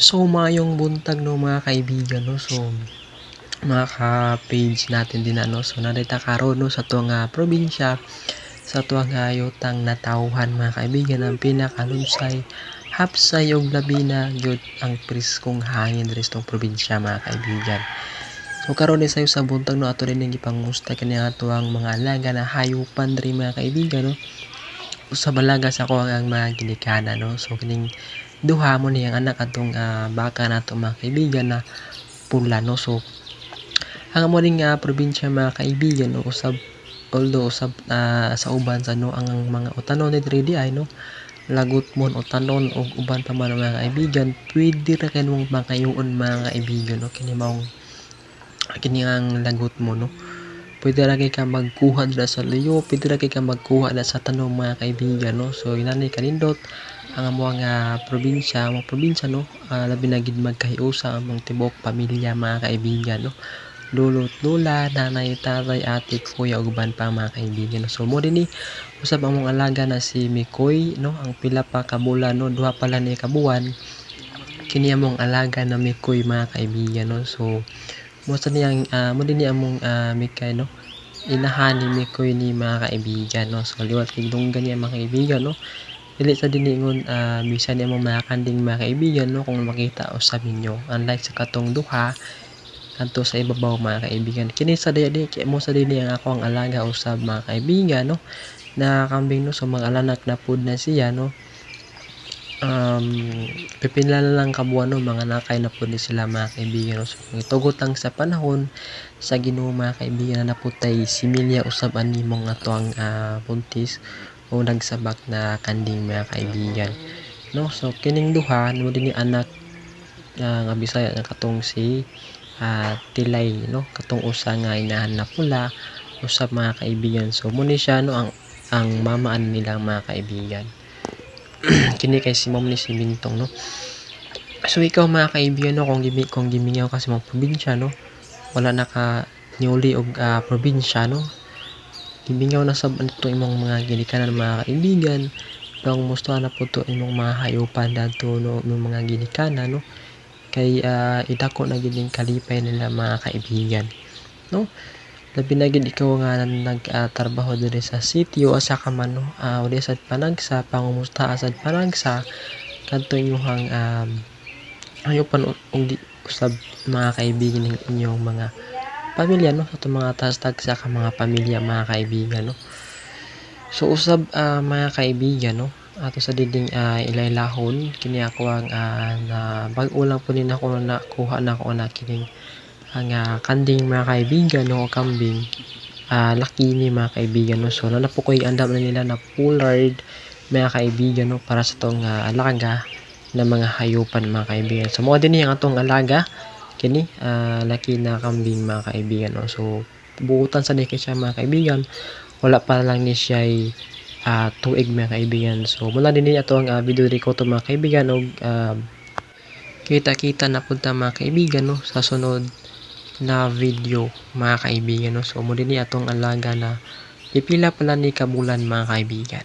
So, mayong buntag no mga kaibigan no. So, mga ka-page natin din ano. So, narita karon no sa tuwang nga probinsya sa tuwang nga yutang natawhan mga kaibigan ang pinakalunsay hapsay og labi na gyud ang priskong hangin diri sa probinsya mga kaibigan. So karon sayo sa buntag no ato rin gipangusta kani nga tuwang mga alaga na hayupan diri mga kaibigan no. Usa balaga sa ko ang mga ginikana no. So kining duha mo niyang anak atong ah, baka nato mga kaibigan na pula no. So ang mo ring ah, probinsya mga kaibigan no usab although usab ah, sa uban sa no ang mga utanon ni diri di ay no? Lagot mon utanon og uban pa man ang mga kaibigan pwede ra kay mong makayuon mga kaibigan no? Kini maong kini ang lagot mo no pwede ra kay ka magkuha dira sa liyo pwede ra kay ka magkuha na sa tanong mga kaibigan no so inani kanindot ang amo nga probinsya mga probinsya no ah, labi na gid magkahiusa ang mga tibok pamilya mga kaibigan no lolo't lola, nanay, tatay, ate, kuya, ug uban pa mga kaibigan. no? So mo dinhi usab ang mong alaga na si Mikoy no ang pila pa ka bulan no duha pala ni kabuan kini among alaga na Mikoy mga kaibigan no. So mo sa niyang ah, mo dinhi among ah, Mikay no? Inahan ni Mikoy ni mga kaibigan no. So liwat kay dunggan niya mga kaibigan no. Dili sa diningon ah, bisan ni among mga kanding mga kaibigan no? Kung makita usab ninyo unlike sa katong duha kanto sa ibabaw mga kaibigan. Kini sa daya di kay mo sa ang ako ang alaga usab mga kaibigan no? Na kambing no? So mga alanak na pud na siya no um pipila na lang kabuan mga nakay na pud ni sila mga kaibigan no? So sa panahon sa Ginoo mga kaibigan na naputay similya usab ani mong ato ang ah, buntis o nagsabak na kanding mga kaibigan. No? So kining duha no dinhi anak ah, nga Bisaya nga katong si ah, Tilay no? Katong usa nga inahan na pula usab mga kaibigan. So mo ni siya no? Ang ang mamaan nila mga kaibigan kini kay si mom ni si Bintong no? So ikaw mga kaibigan no? Kung gimi kung gimingaw ka sa mga probinsya no? Wala na ka niuli og ah, probinsya no? Gimingaw na sab ano imong mga ginikanan mga kaibigan. Kung musto na po to imong mga hayupan dadto no? Imong mga ginikanan no? Kay ah, idako na gid ning kalipay nila mga kaibigan no labi na gid ikaw nga nagtrabaho diri sa sitio asa ka man uh, uli sad panagsa pangumusta asad panagsa kadto inyong um, ayo pan og di usab mga kaibigan ng inyong mga pamilya no? Sa mga tastag sa ka mga pamilya mga kaibigan no? So usab ah, mga kaibigan no? Ato sa dinding uh, ilaylahon kini ako ang ah, na bag-o lang po din ako na kuha na ako na kining ang ah, kanding mga kaibigan o kambing ah, laki ni mga kaibigan no? So na po ko andam na nila na pullard mga kaibigan no? Para sa tong ah, alaga na mga hayupan mga kaibigan. So mo din yung atong alaga kini ah, laki na kambing mga kaibigan no? So buutan sa kay siya mga kaibigan. Wala pa lang ni siya ay ah, tuig mga kaibigan. So mula din ni ato ang ah, video record to mga kaibigan og ah, kita-kita na punta mga kaibigan no? Sa sunod na video mga kaibigan no? So din ni atong alaga na pipila pala ni kabulan mga kaibigan